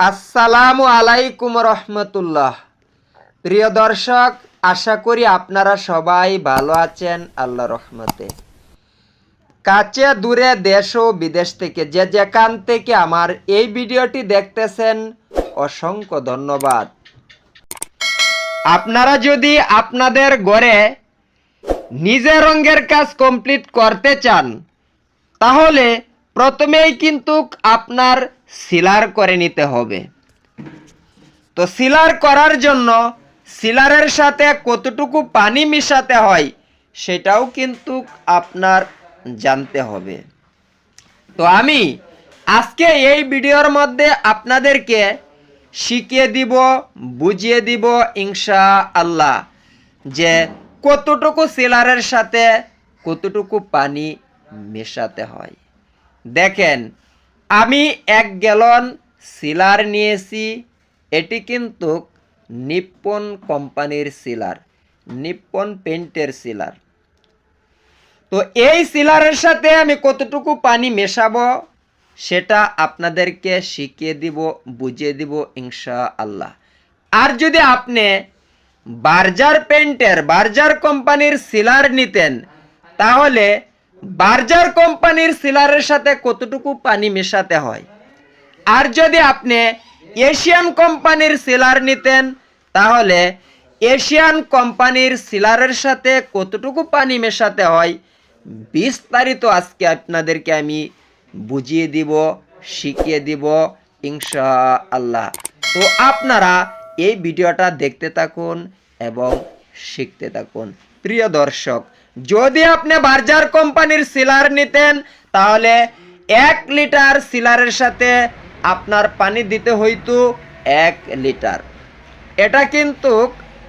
আসসালামু আলাইকুম রহমতুল্লাহ। প্রিয় দর্শক, আশা করি আপনারা সবাই ভালো আছেন আল্লাহ রহমতে। কাছে দূরে দেশ ও বিদেশ থেকে যে যেখান থেকে আমার এই ভিডিওটি দেখতেছেন, অসংখ্য ধন্যবাদ। আপনারা যদি আপনাদের ঘরে নিজের রঙের কাজ কমপ্লিট করতে চান, তাহলে প্রথমেই কিন্তু আপনার সিলার করে নিতে হবে। তো সিলার করার জন্য সিলারের সাথে কতটুকু পানি মিশাতে হয় সেটাও কিন্তু আপনার জানতে হবে। তো আমি আজকে এই ভিডিওর মধ্যে আপনাদেরকে শিখিয়ে দিব, বুঝিয়ে দিব ইনশা আল্লাহ যে কতটুকু সিলারের সাথে কতটুকু পানি মেশাতে হয়। দেখেন, আমি এক গ্যালন সিলার নিয়েছি, এটি কিন্তু নিপ্পন কোম্পানির সিলার, নিপ্পন পেন্টের সিলার। তো এই সিলারের সাথে আমি কতটুকু পানি মেশাবো, সেটা আপনাদেরকে শিখিয়ে দিব, বুঝিয়ে দিব ইনশা আল্লাহ আর যদি আপনি বার্জার পেন্টের, বার্জার কোম্পানির সিলার নিতেন, তাহলে বার্জার কোম্পানির সিলারের সাথে কতটুকু পানি মেশাতে হয়? আর যদি আপনি এশিয়ান কোম্পানির সিলার নিতেন, তাহলে এশিয়ান কোম্পানির সিলারের সাথে কতটুকু পানি মেশাতে হয়, বিস্তারিত আজকে আপনাদেরকে আমি বুঝিয়ে দিব, শিখিয়ে দিব ইনশা আল্লাহ তো আপনারা এই ভিডিওটা দেখতে থাকুন এবং শিখতে থাকুন। প্রিয় দর্শক যদি আপনি বার্জার কোম্পানির সিলার নিতেন, তাহলে এক লিটার সিলারের সাথে আপনার পানি দিতে হইতো এক লিটার। এটা কিন্তু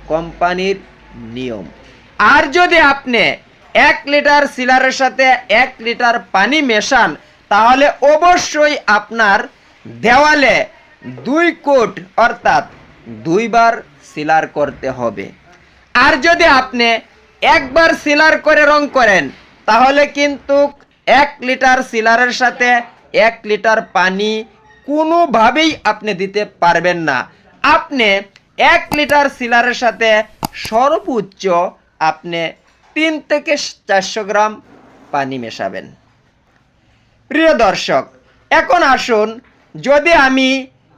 কোম্পানির নিয়ম। আর যদি আপনি এক লিটার সিলারের সাথে এক লিটার পানি মেশান, তাহলে অবশ্যই আপনার দেওয়ালে দুই কোট, অর্থাৎ দুইবার সিলার করতে হবে। আর যদি আপনি একবার সিলার করে রং করেন, তাহলে কিন্তু এক লিটার সিলারের সাথে এক লিটার পানি কোনোভাবেই আপনি দিতে পারবেন না। আপনি এক লিটার সিলারের সাথে সর্বোচ্চ আপনি তিন থেকে চারশো গ্রাম পানি মেশাবেন। প্রিয় দর্শক, এখন আসুন, যদি আমি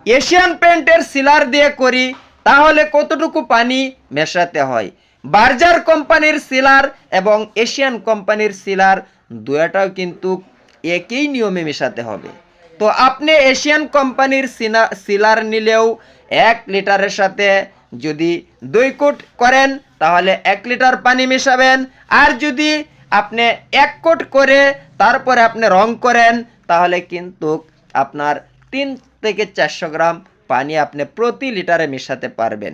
এশিয়ান পেন্টের সিলার দিয়ে করি, তাহলে কতটুকু পানি মেশাতে হয়? বার্জার কোম্পানির সিলার এবং এশিয়ান কোম্পানির সিলার দুয়াটাও কিন্তু একই নিয়মে মেশাতে হবে। তো আপনি এশিয়ান কোম্পানির সিলার নিলেও এক লিটারের সাথে যদি দুই কোট করেন, তাহলে এক লিটার পানি মেশাবেন। আর যদি আপনি এক কোট করে তারপরে আপনি রং করেন, তাহলে কিন্তু আপনার তিন থেকে চারশো গ্রাম পানি আপনি প্রতি লিটারে মেশাতে পারবেন।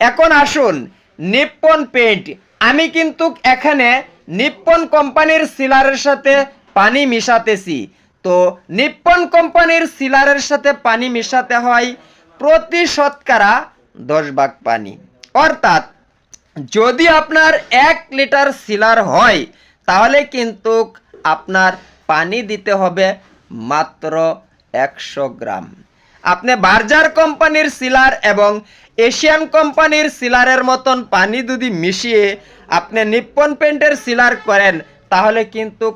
এখন আসুন নিপ্পন পেন্ট আমি কিন্তু এখানে নিপ্পন কোম্পানির সিলারের সাথে পানি মিশাতেছি। তো নিপ্পন কোম্পানির সিলারের সাথে পানি মিশাতে হয় প্রতি শতকরা দশ ভাগ পানি। অর্থাৎ যদি আপনার এক লিটার সিলার হয়, তাহলে কিন্তু আপনার পানি দিতে হবে মাত্র একশো গ্রাম। আপনি বার্জার কোম্পানির সিলার এবং এশিয়ান কোম্পানির সিলারের মতন পানি যদি মিশিয়ে আপনি নিপ্পন পেন্টের সিলার করেন, তাহলে কিন্তু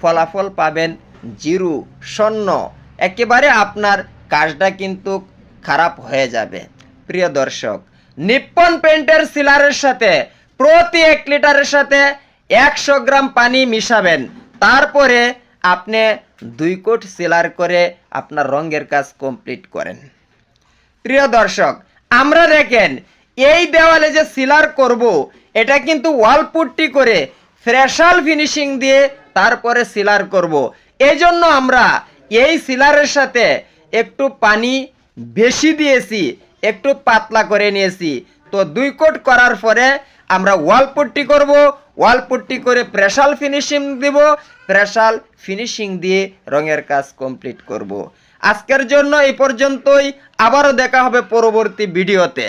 ফলাফল পাবেন জিরো শূন্য একেবারে আপনার কাজটা কিন্তু খারাপ হয়ে যাবে। প্রিয় দর্শক, নিপ্পন পেন্টের সিলারের সাথে প্রতি এক লিটারের সাথে একশো গ্রাম পানি মিশাবেন। তারপরে আপনি দুই কোট সিলার করে আপনার রঙের কাজ কমপ্লিট করেন। প্রিয় দর্শক, আমরা দেখেন, এই দেওয়ালে যে সিলার করব, এটা কিন্তু ওয়াল পুট্টি করে ফ্রেশাল ফিনিশিং দিয়ে তারপরে সিলার করব। এই জন্য আমরা এই সিলারের সাথে একটু পানি বেশি দিয়েছি, একটু পাতলা করে নিয়েছি। তো দুই কোট করার পরে আমরা ওয়াল পুট্টি করব ওয়াল পুট্টি করে প্রেশাল ফিনিশিং দিব প্রেশাল ফিনিশিং দিয়ে রঙের কাজ কমপ্লিট করব। আজকের জন্য এই পর্যন্তই, আবারও দেখা হবে পরবর্তী ভিডিওতে।